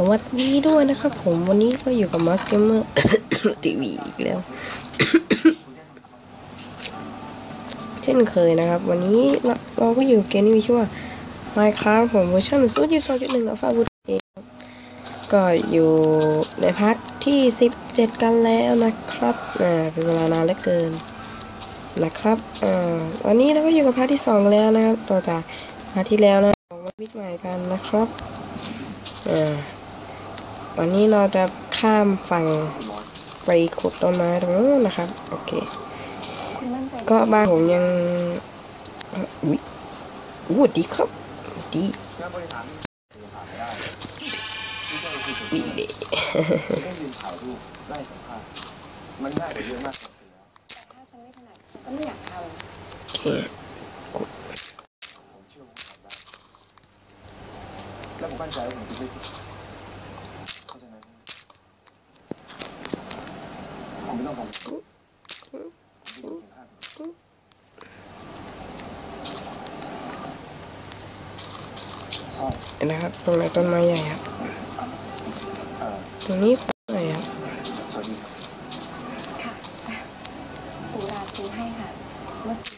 สวัสดีด้วยนะครับผมวันนี้ก็อยู่กับมัสเกมเมอร์ทีวีอีกแล้ว เช่นเคยนะครับ วันนี้เราเราก็อยู่กับเกมที่มีชื่อว่า Minecraft ผมเวอร์ชันศูนย์จุดสองจุดหนึ่งอัลฟาบูเองก็อยู่ในพาร์ทที่สิบเจ็ดกันแล้วนะครับอ่าเป็นเวลานานเหลือเกินนะครับอ่าวันนี้เราก็อยู่กับพาร์ทที่สองแล้วนะครับต่อจากพาร์ทที่แล้วนะออกมาวิกใหม่กันนะครับ อ่า วันนี้เราจะข้ามฝั่งไปขุดต้นไม้ตรงนู้นนะครับ โอเค ก็บ้านผมยังเอ่ออุ๊ยอู้ดีครับดีดีเด็ได้ยืนถ่ายรูปไล่สัมภาษณ์มันง่ายกว่าเยอะมากเลยถ้าฉันไม่ถนัดฉันก็ไม่อยากทโอเค ผมเชื่อว่าผมทำได้และผมมั่นใจว่าผมจะไม่ผิดเข้าใจไหมผมไม่ต้องกังวลผมไม่ต้องเก่งข้างซ่อน เห็นะ ครับ ตรงไหนต้นไม้ใหญ่ครับตรงนี้ต้นไหนครับสวัสดีครับำค่ะปูราปูให้ค่ะเมื่อคืนก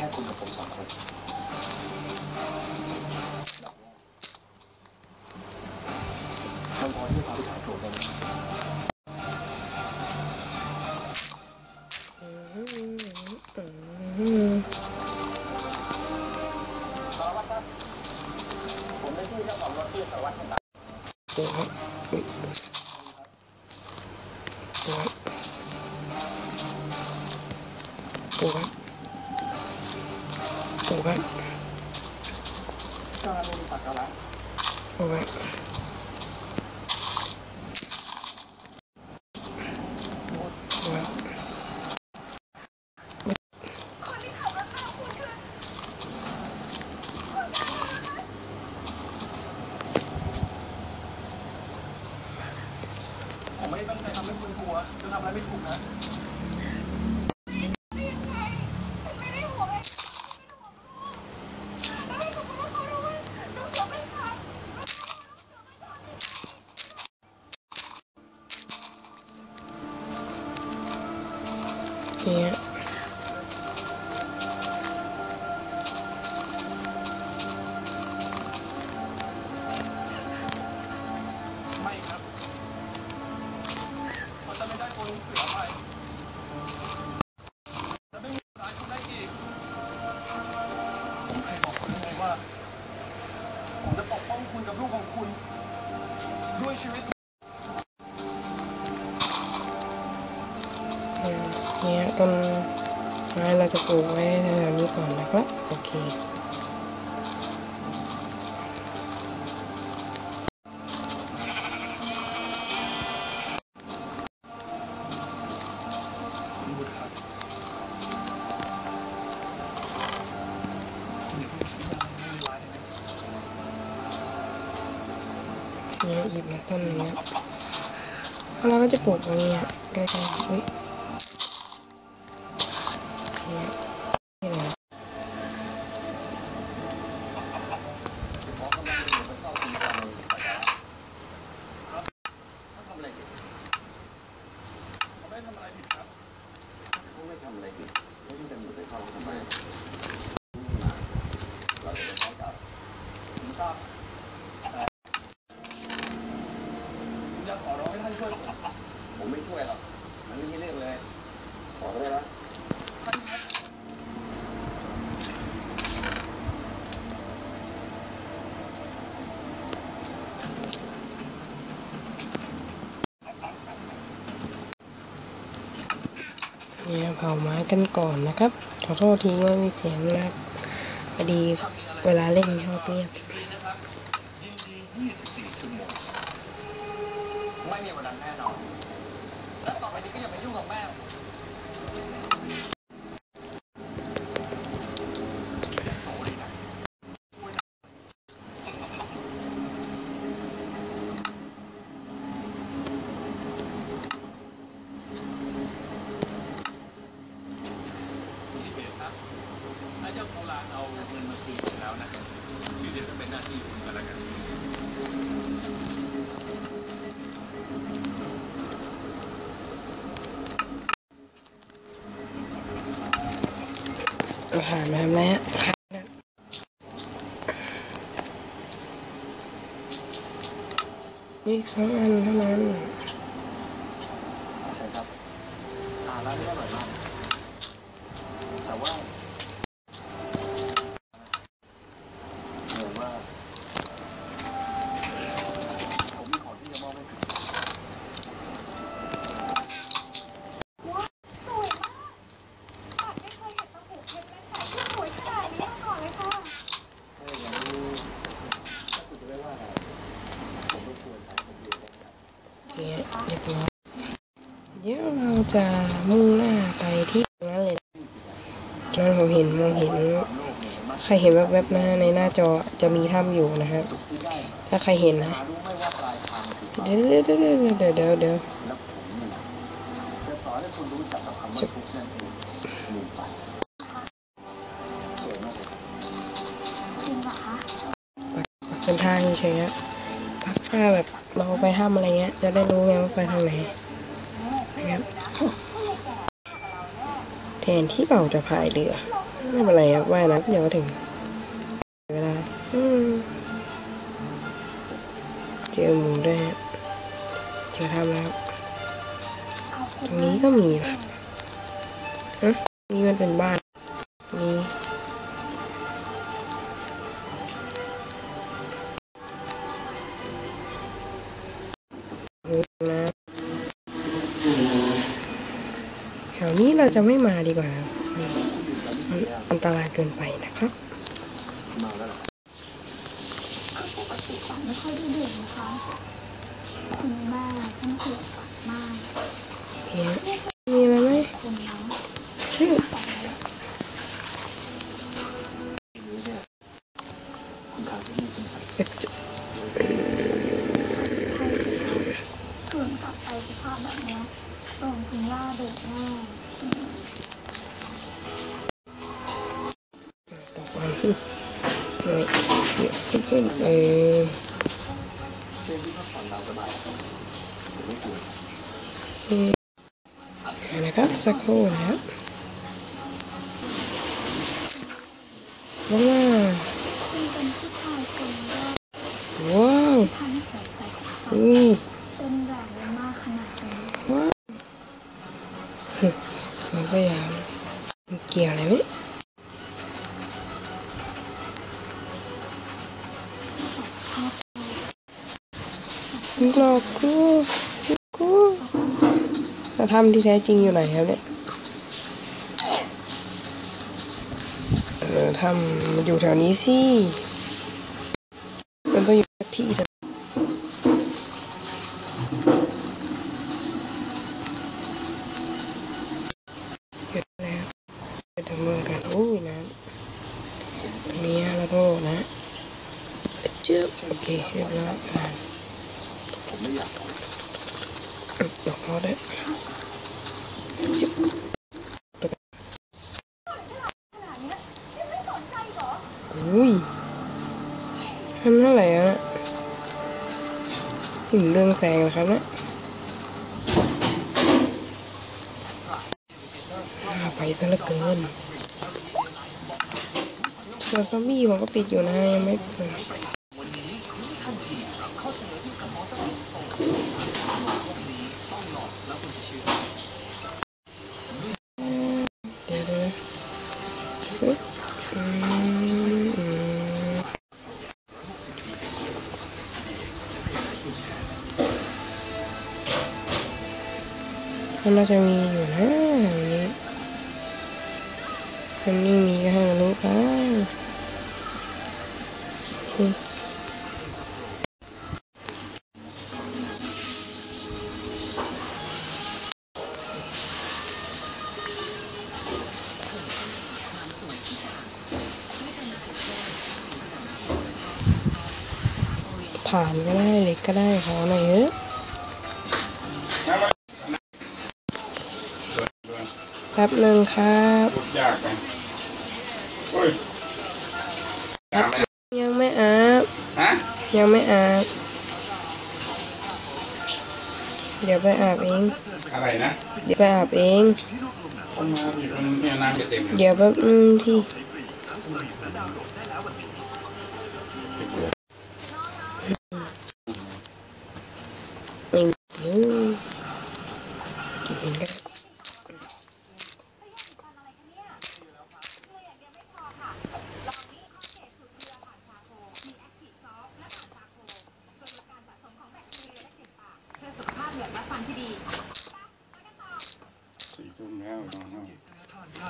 ค่คุณกับผมสองคนมันพอที่จะพาไปถ่ายตัวได้ไหมอืมผมได้ที่เจ้าของรถที่สารวัตรครับดูครับอุ๊ยดูครับ ดูครับดูครับเจ้าหน้าที่มีปากกาละดูครับดูครับผมไม่ได้ตั้งใจทำให้คุณกลัวจะทำอะไรไม่ถูกนะ ปลูกไว้แถวๆนี้ก่อนนะครับ โอเคคุณบุตรครับาเพิ่งคนเนี่ยหยิบมาต้นนึงครับแล้วเราก็จะปลูกตรงนี้ฮะใกล้ๆอุ้ย ผมไม่ช่วยหรอก มันไม่ใช่เรื่องเลย ขอก็ได้นะเนี่ยเผาไม้กันก่อนนะครับ ขอโทษทีว่ามีเสียงนะพอดีเวลาเล่นชอบเงียบ อย่ามายุ่งกับแม่ถ้าเจ้าโบราณเอาเงินมาคืนผมแล้วนะที่เหลือก็เป็นหน้าที่คุณกันแล้วกัน อาหารมาแม่นี่สองอันเท่านั้นใช่ครับอ่าร้านนี้อร่อยมากแต่ว่าเหมือนว่า ผมมีของที่จะมอบให้คุณ ว้าวสวยมากปัดไม่เคยเห็นตะปูเพชรและแสงที่สวยขนาดนี้มาก่อนเลยค่ะ ถ้าอย่างนี้ถ้าคุณจะได้ว่าอะไรผมรบกวนสายผมอยู่นะครับ เนี่ยเรียบร้อยเดี๋ยวเราจะมุ่งหน้าไปที่ตรงนั้นเลยตอนผมเห็นมองเห็น ใครเห็นแวบๆหน้าในหน้าจอจะมีถ้ำอยู่นะครับ ถ้าใครเห็นนะ เดี๋ยวเดี๋ยวเดี๋ยวเดี๋ยวเดี๋ยวจะเป็นทางเฉยๆ อะพักผ้าแบบเราไปถ้ำอะไรเงี้ย จะได้รู้ไงว่าไปทางไหนนะครับแทนที่เราจะพายเรือ ไม่เป็นไรครับว่ายน้ำเดี๋ยวถึงเวลาเจอหมูด้วยฮะเจอถ้ำแล้วตรงนี้ก็มีนะฮะนี่มันเป็นบ้าน เราจะไม่มาดีกว่าครับมันอันตรายเกินไปนะครับมาแล้วเหรอปัดไม่ค่อยได้ดื่มนะคะคุณแม่ท่านถูกปัดมากมีมีอะไรไหมคนน้องเฮ้ย นที่พักผ่อนเราสบายผมไม่กลัวนะครับสักครู่นะครับว้าว คุณเป็นผู้ชายคนแรก ว้าว ท่านใส่ใจกับเขา อู้ เป็นแบบนี้มากขนาดนี้ ว้าวสวนสยามมันเกี่ยวอะไรไหม หลอกกูกูแต่ทำที่แท้จริงอยู่ไหนครับเนี่ยเออทำมันอยู่แถวนี้สิมันต้องอยู่ที่สักหยุดแล้วไปทำมือกันอุ้ยนะตรงนี้แล้วก็นะเจืบโอเคเรียบร้อย ผมไม่อยากอืมยกเขาได้อุ้ยยังไม่นใจเหรออุ้ยทำเท่าไหร่ะนะถึงเรื่องแสงแล้วครับนะอ่าไปซะเหลือเกินส่วนซอมบี้ผมก็ปิดอยู่นะยังไม่เปิด มันน่าจะมีอยู่นะอย่างนี้มันไม่มีก็ให้มันรู้ไปโอเคฐานก็ได้เล็กก็ได้ขอหน่อยเถอะ บหนึ่งครับยากจังโอ้ยยากไหมยังไม่อาบฮะยังไม่อาบเดี๋ยวไปอาบเองอะไรนะเดี๋ยวไปอาบเองคนมาอยู่ตรงเนี่ยน้ำจะเต็มเลยเดี๋ยวแป๊บนึงที่อีกนิดนึงกินเองก็ได้ สี่ทุ่มแล้วนอน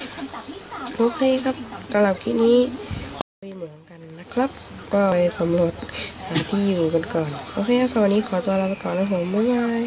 ติดคำศัพท์ที่สามโอเคครับสำหรับคลิปนี้ ไปเหมือนกันนะครับ ก็ไปสำรวจหาที่อยู่กันก่อน โอเคสวัสดีขอตัวลาไปก่อนนะผม บ๊ายบาย